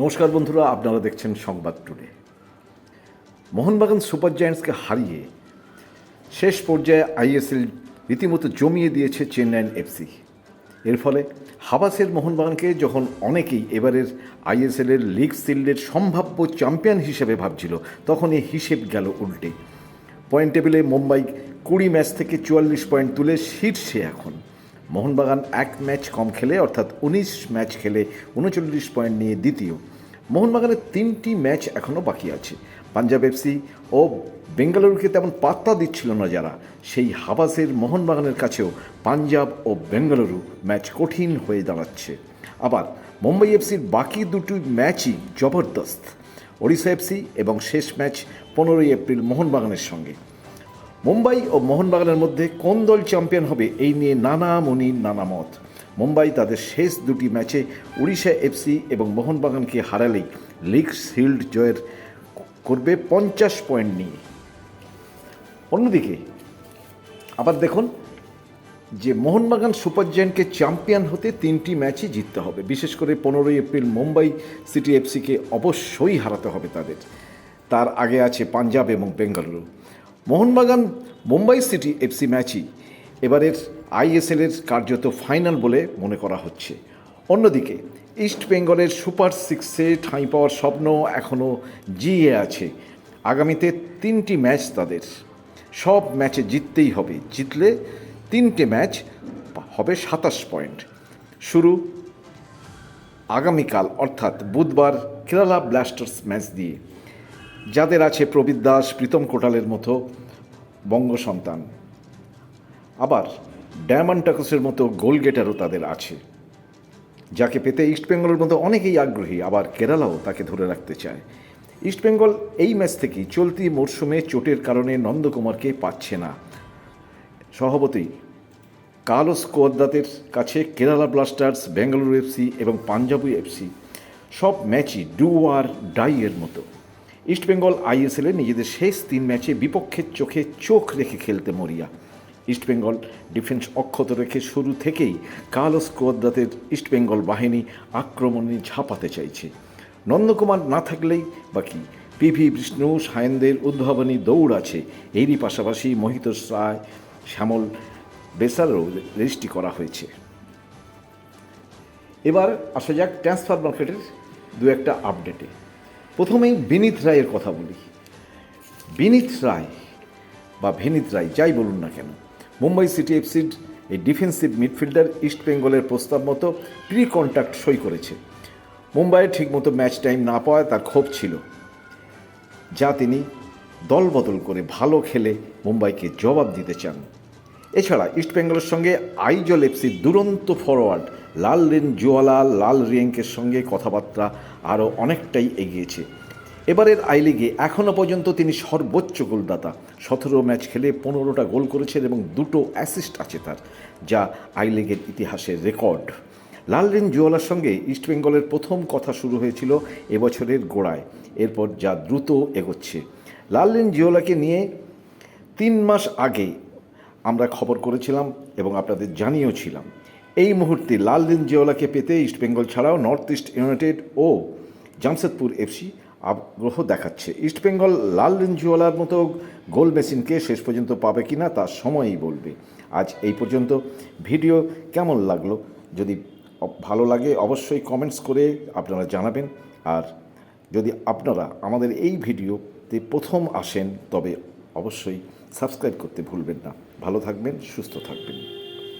নমস্কার বন্ধুরা, আপনারা দেখছেন সংবাদ টুডে। মোহনবাগান সুপার জায়ান্টসকে হারিয়ে শেষ পর্যায়ে আইএসএল রীতিমতো জমিয়ে দিয়েছে চেন্নাইন এফসি এর ফলে হাবাসের মোহনবাগানকে যখন অনেকেই এবারের আইএসএলের লিগ সিল্ডের সম্ভাব্য চ্যাম্পিয়ন হিসেবে ভাবছিল তখন এই হিসেব গেল উল্টে। পয়েন্ট টেবিলে মুম্বাই কুড়ি ম্যাচ থেকে চুয়াল্লিশ পয়েন্ট তুলে শীর্ষে এখন। মোহনবাগান এক ম্যাচ কম খেলে, অর্থাৎ উনিশ ম্যাচ খেলে উনচল্লিশ পয়েন্ট নিয়ে দ্বিতীয়। মোহনবাগানের তিনটি ম্যাচ এখনও বাকি আছে। পাঞ্জাব এফসি ও বেঙ্গালুরুকে তেমন পাত্তা দিচ্ছিল না যারা। সেই হাবাসের মোহনবাগানের কাছেও পাঞ্জাব ও বেঙ্গালুরু ম্যাচ কঠিন হয়ে দাঁড়াচ্ছে। আবার মুম্বাই এফসির বাকি দুটি ম্যাচই জবরদস্ত। ওড়িশা এফসি এবং শেষ ম্যাচ পনেরোই এপ্রিল মোহনবাগানের সঙ্গে। মুম্বাই ও মোহনবাগানের মধ্যে কোন দল চ্যাম্পিয়ন হবে, এই নিয়ে নানা মনির নানা মত। মুম্বাই তাদের শেষ দুটি ম্যাচে উড়িষ্যা এফসি এবং মোহনবাগানকে হারালেই লিগ শিল্ড জয়ের করবে পঞ্চাশ পয়েন্ট নিয়ে। অন্যদিকে, আবার দেখুন যে মোহনবাগান সুপার জায়ান্টকে চ্যাম্পিয়ন হতে তিনটি ম্যাচই জিততে হবে। বিশেষ করে পনেরোই এপ্রিল মুম্বাই সিটি এফসিকে অবশ্যই হারাতে হবে তাদের। তার আগে আছে পাঞ্জাব এবং বেঙ্গালুরু। মোহনবাগান মুম্বাই সিটি এফসি ম্যাচই এবারের আইএসএলের কার্যত ফাইনাল বলে মনে করা হচ্ছে। অন্যদিকে, ইস্ট বেঙ্গলের সুপার সিক্সে ঠাঁই পাওয়ার স্বপ্ন এখনও জিয়ে আছে। আগামীতে তিনটি ম্যাচ তাদের। সব ম্যাচে জিততেই হবে। জিতলে তিনটে ম্যাচ হবে সাতাশ পয়েন্ট। শুরু আগামীকাল, অর্থাৎ বুধবার, কেরালা ব্লাস্টার্স ম্যাচ দিয়ে। যাদের আছে প্রবীর দাস, প্রীতম কোটালের মতো বঙ্গ সন্তান। আবার ডায়মন্ড টাকসের মতো গোল গেটারও তাদের আছে, যাকে পেতে ইস্টবেঙ্গলের মতো অনেকেই আগ্রহী। আবার কেরালাও তাকে ধরে রাখতে চায়। ইস্টবেঙ্গল এই ম্যাচ থেকেই চলতি মরশুমে চোটের কারণে নন্দকুমারকে পাচ্ছে না। সভাপতি কালো স্কোয়াদ্দাতের কাছে কেরালা ব্লাস্টার্স, বেঙ্গালুরু এফসি এবং পাঞ্জাবি এফসি সব ম্যাচই ডু আর ডাই এর মতো। ইস্টবেঙ্গল আইএসএলে নিজেদের শেষ তিন ম্যাচে বিপক্ষের চোখে চোখ রেখে খেলতে মরিয়া। ইস্টবেঙ্গল ডিফেন্স অক্ষত রেখে শুরু থেকেই কালো স্কোয়াদ্দাতের ইস্টবেঙ্গল বাহিনী আক্রমণে ঝাঁপাতে চাইছে। নন্দকুমার না থাকলেই বাকি পিভি বিষ্ণু, সায়নদের উদ্ভাবনী দৌড় আছে। এরই পাশাপাশি মোহিত রায়, শ্যামল বেসারও রেজিস্ট্রি করা হয়েছে। এবার আসা যাক ট্রান্সফার মার্কেটের দু একটা আপডেটে প্রথমেই বিনীত রায়ের কথা বলি। বিনীত রায় বা ভেনিত রায় যাই বলুন না কেন, মুম্বাই সিটি এফসির এই ডিফেন্সিভ মিডফিল্ডার ইস্ট বেঙ্গলের প্রস্তাব মতো প্রি কন্ট্যাক্ট সই করেছে। মুম্বাইয়ের ঠিকমতো ম্যাচ টাইম না পাওয়ায় তার ক্ষোভ ছিল। যা তিনি দলবদল করে ভালো খেলে মুম্বাইকে জবাব দিতে চান। এছাড়া ইস্টবেঙ্গলের সঙ্গে আইজল এফসির দুরন্ত ফরওয়ার্ড লাল রেন জোয়ালা, লাল রিয়েঙ্কের সঙ্গে কথাবার্তা আরও অনেকটাই এগিয়েছে। এবারের আই লিগে এখনও পর্যন্ত তিনি সর্বোচ্চ গোলদাতা। সতেরো ম্যাচ খেলে পনেরোটা গোল করেছেন এবং দুটো অ্যাসিস্ট আছে তার, যা আই লিগের ইতিহাসের রেকর্ড। লাল লালরিন জুয়ালার সঙ্গে ইস্টবেঙ্গলের প্রথম কথা শুরু হয়েছিল এবছরের গোড়ায়, এরপর যা দ্রুত এগোচ্ছে। লাল লালরিন জিওলাকে নিয়ে তিন মাস আগে আমরা খবর করেছিলাম এবং আপনাদের জানিয়েওছিলাম এই মুহূর্তে লালরিন জিওলাকে পেতে ইস্টবেঙ্গল ছাড়াও নর্থ ইস্ট ইউনাইটেড ও জামশেদপুর এফসি আগ্রহ দেখাচ্ছে। ইস্টবেঙ্গল লাল রিঞ্জুয়ালার মতো গোল মেশিনকে শেষ পর্যন্ত পাবে কি না তা সময়ই বলবে। আজ এই পর্যন্ত। ভিডিও কেমন লাগল? যদি ভালো লাগে অবশ্যই কমেন্টস করে আপনারা জানাবেন। আর যদি আপনারা আমাদের এই ভিডিওতে প্রথম আসেন, তবে অবশ্যই সাবস্ক্রাইব করতে ভুলবেন না। ভালো থাকবেন, সুস্থ থাকবেন।